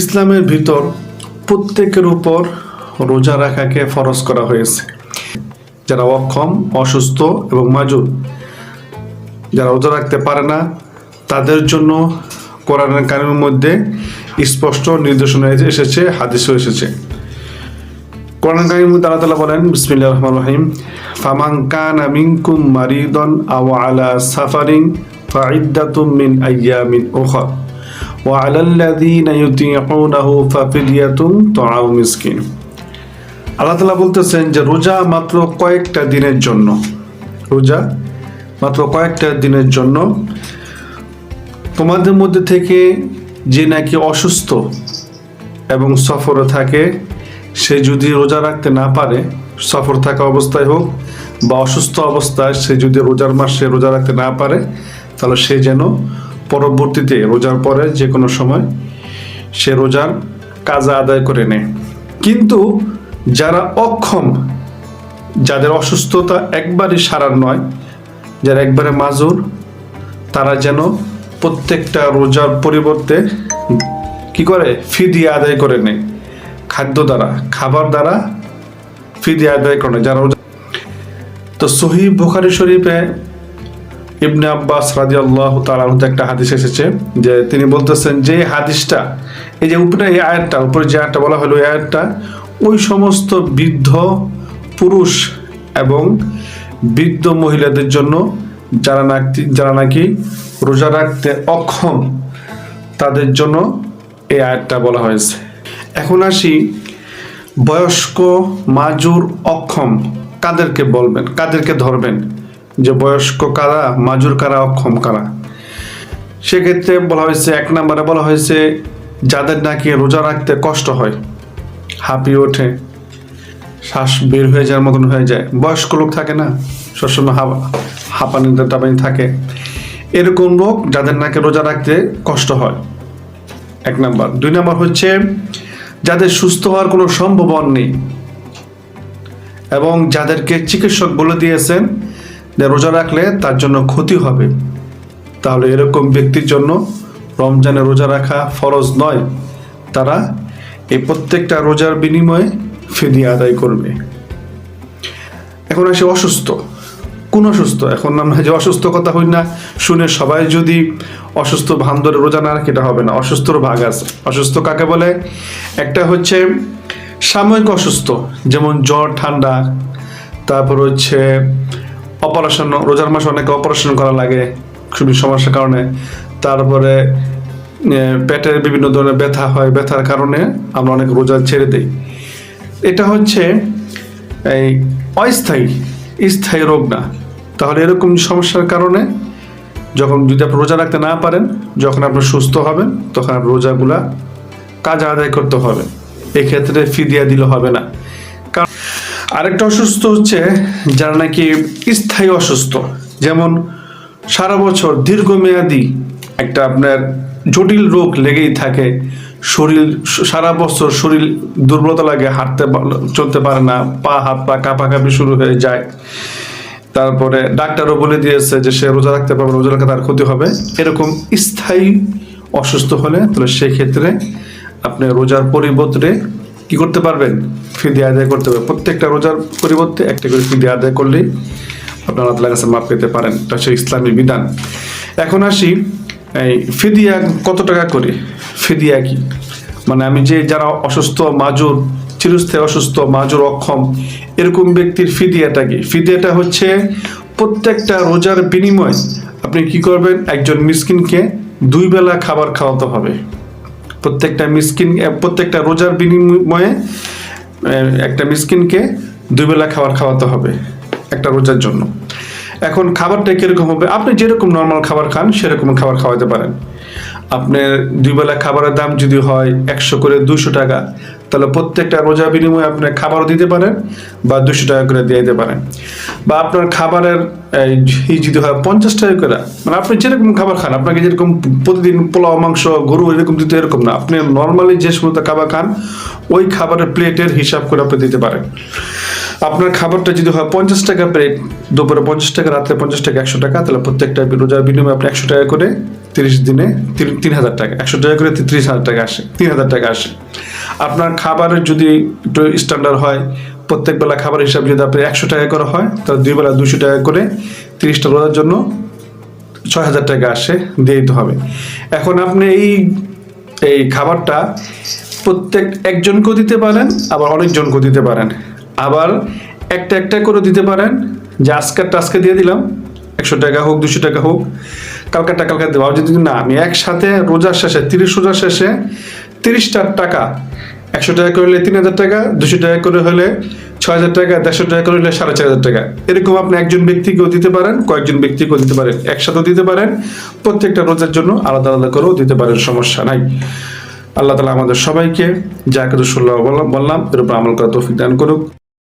ইসলামের ভিতর প্রত্যেকের উপর রোজা রাখাকে ফরজ করা হয়েছে। যারা অক্ষম, অসুস্থ এবং মাজুর যারা রোজা রাখতে পারে না, তাদের জন্য কোরআনের কানুনের মধ্যে স্পষ্ট নির্দেশনা এসেছে, হাদিসও এসেছে। কোরআন মধ্যে আল্লাহ বলেন ফামান কানা মিনকুম মারিদান আও আলা ফাইদ্দাতুম মিন আলাল লাযিনা ইউতিকুনাহু ফাফিদিয়াতুন তুআম মিসকিন। আল্লাহ তাআলা বলতেছেন যে রোজা মাত্র কয়েকটা দিনের জন্য, রোজা মাত্র কয়েকটা দিনের জন্য তোমাদের মধ্যে থেকে যে নাকি অসুস্থ এবং সফরে থাকে, সে যদি রোজা রাখতে না পারে, সফর থাকা অবস্থায় হোক বা অসুস্থ অবস্থায় সে যদি রোজার মাসে রোজা রাখতে না পারে, তাহলে সে যেন পরবর্তীতে রোজার পরে যে কোনো সময় সে রোজার কাজা আদায় করে নেয়। কিন্তু যারা অক্ষম, যাদের অসুস্থতা একবারই সারার নয়, যারা একবারে মাজুর, তারা যেন প্রত্যেকটা রোজার পরিবর্তে কি করে? ফি দিয়ে আদায় করে নেয়। খাদ্য দ্বারা, খাবার দ্বারা ফি দিয়ে আদায় করে নেয়। যারা তো সহি বুখারি শরীফে ইবনে আব্বাস রাজি আল্লাহ তালাহ একটা হাদিস এসেছে যে তিনি বলতেছেন যে হাদিসটা, এই যে উপরে এই আয়াতটা, উপরে যে আয়াতটা বলা হলো, এই আয়াতটা ওই সমস্ত বৃদ্ধ পুরুষ এবং বৃদ্ধ মহিলাদের জন্য যারা নাকি যারা নাকি রোজা রাখতে অক্ষম, তাদের জন্য এই আয়াতটা বলা হয়েছে। এখন আসি, বয়স্ক, মাজুর, অক্ষম, কাদেরকে বলবেন, কাদেরকে ধরবেন? যে বয়স্ক কারা, মাজুর কারা, অক্ষম কারা। সেক্ষেত্রে বলা হয়েছে, এক নম্বরে বলা হয়েছে, যাদের নাকি রোজা রাখতে কষ্ট হয়, হাঁপিয়ে ওঠে, শ্বাস বের হয়ে যাওয়ার মতন হয়ে যায়। বয়স্ক লোক থাকে না, সবসময় হাঁপা, হাঁপানি, টাপানি থাকে। এরকম লোক যাদের নাকি রোজা রাখতে কষ্ট হয়। এক নাম্বার। দুই নাম্বার হচ্ছে, যাদের সুস্থ হওয়ার কোনো সম্ভাবন নেই, এবং যাদেরকে চিকিৎসক বলে দিয়েছেন রোজা রাখলে তার জন্য ক্ষতি হবে। তাহলে এরকম ব্যক্তির জন্য রমজানে রোজা রাখা ফরজ নয়। তারা এই প্রত্যেকটা রোজার বিনিময়ে ফিদি আদায় করবে। এখন আসে অসুস্থ। কোন অসুস্থ? এখন আমরা যে অসুস্থ কথা হই না, শুনে সবাই যদি অসুস্থ ভান ধরে রোজা না রাখে, এটা হবে না। অসুস্থর ভাগ আছে। অসুস্থ কাকে বলে? একটা হচ্ছে সাময়িক অসুস্থ, যেমন জ্বর, ঠান্ডা। তারপর হচ্ছে অপারেশন রোজার মাসে অনেকে অপারেশন করা লাগে, খুবই সমস্যার কারণে। তারপরে পেটের বিভিন্ন ধরনের ব্যথা হয়, ব্যথার কারণে আমরা অনেক রোজা ছেড়ে দিই। এটা হচ্ছে এই অস্থায়ী, স্থায়ী রোগ না। তাহলে এরকম সমস্যার কারণে যখন যদি আপনি রোজা রাখতে না পারেন, যখন আপনি সুস্থ হবেন, তখন আপনার রোজাগুলা কাজ আদায় করতে হবে। এক্ষেত্রে ফিদিয়া দিলে হবে না। আরেকটা অসুস্থ হচ্ছে যারা নাকি স্থায়ী অসুস্থ। যেমন সারা বছর দীর্ঘমেয়াদী একটা আপনার জটিল রোগ লেগেই থাকে। শরীর, সারা বছর শরীর দুর্বলতা লাগে, হাঁটতে চলতে পারে না, পা, হাত, পা কাঁপাকাঁপি শুরু হয়ে যায়। তারপরে ডাক্তারও বলে দিয়েছে যে সে রোজা রাখতে পারবে রোজা রাখলে তার ক্ষতি হবে। এরকম স্থায়ী অসুস্থ হলে তাহলে সেক্ষেত্রে আপনি রোজার পরিবর্তে কি করতে পারবেন? ফিদি আদায় করতে পারবেন প্রত্যেকটা রোজার পরিবর্তে একটা করে ফিদি আদায় করলেই আপনারা আল্লাহর কাছে মাপ পেতে পারেন। এটা হচ্ছে ইসলামী বিধান। এখন আসি, এই ফিদিয়া কত টাকা করে? ফিদিয়া কি? মানে আমি যে যারা অসুস্থ, মাজুর, চিরস্থায়ী অসুস্থ, মাজুর অক্ষম, এরকম ব্যক্তির ফিদিয়াটা কি? ফিদিয়াটা হচ্ছে প্রত্যেকটা রোজার বিনিময়ে আপনি কি করবেন? একজন মিসকিনকে দুই বেলা খাবার খাওয়াতে হবে। প্রত্যেকটা মিসকিন প্রত্যেকটা রোজার বিনিময়ে একটা মিসকিনকে দুবেলা খাবার খাওয়াতে হবে একটা রোজার জন্য। এখন খাবারটা কীরকম হবে? আপনি যেরকম নর্মাল খাবার খান, সেরকম খাবার খাওয়াতে পারেন। আপনার দুই বেলা খাবারের দাম যদি হয় একশো করে দুশো টাকা, তাহলে প্রত্যেকটা রোজা বিনিময়ে আপনি খাবারও দিতে পারেন বা দুশো টাকা করে দিয়ে দিতে পারেন। বা আপনার খাবারের, এই যদি হয় পঞ্চাশ টাকা করে মানে আপনি যেরকম খাবার খান, আপনাকে যেরকম প্রতিদিন পোলাও, মাংস, গরু এরকম দিতে এরকম না, আপনি নর্মালি যে সমস্ত খাবার খান, ওই খাবারের প্লেটের হিসাব করে আপনি দিতে পারেন। আপনার খাবারটা যদি হয় পঞ্চাশ টাকা প্লেট, দুপুরে পঞ্চাশ টাকা, রাত্রে পঞ্চাশ টাকা, একশো টাকা, তাহলে প্রত্যেকটা রোজার বিনিময়ে আপনি একশো টাকা করে তিরিশ দিনে তিন হাজার টাকা, একশো টাকা করে তিরিশ হাজার টাকা আসে, তিন হাজার টাকা আসে। আপনার খাবারের যদি একটু স্ট্যান্ডার্ড হয়, প্রত্যেক বেলা খাবার হিসাব যদি আপনি একশো টাকা করে হয়, তাহলে দুই বেলা দুশো টাকা করে তিরিশটা রোজার জন্য ছয় হাজার টাকা আসে, দিয়ে দিতে হবে। এখন আপনি এই এই খাবারটা প্রত্যেক একজনকেও দিতে পারেন, আবার অনেকজনকেও দিতে পারেন। আবার একটা একটা করে দিতে পারেন। যে আজকেরটা আজকে দিয়ে দিলাম, একশো টাকা হোক, দুশো টাকা হোক। কালকাটা কালকা আর যদি না। আমি একসাথে রোজার শেষে, তিরিশ রোজার শেষে তিরিশটা টাকা, একশো টাকা করে হলে তিন হাজার টাকা, দুশো টাকা করে হলে ছয় হাজার টাকা, দেড়শো টাকা করে হলে সাড়ে চার হাজার টাকা। এরকম আপনি একজন ব্যক্তিকেও দিতে পারেন, কয়েকজন ব্যক্তিকেও দিতে পারেন, একসাথেও দিতে পারেন, প্রত্যেকটা রোজার জন্য আলাদা আলাদা করেও দিতে পারেন, সমস্যা নাই। আল্লাহ তালা আমাদের সবাইকে যা কিছু বললাম এর উপর আমল করা তৌফিক দান করুক।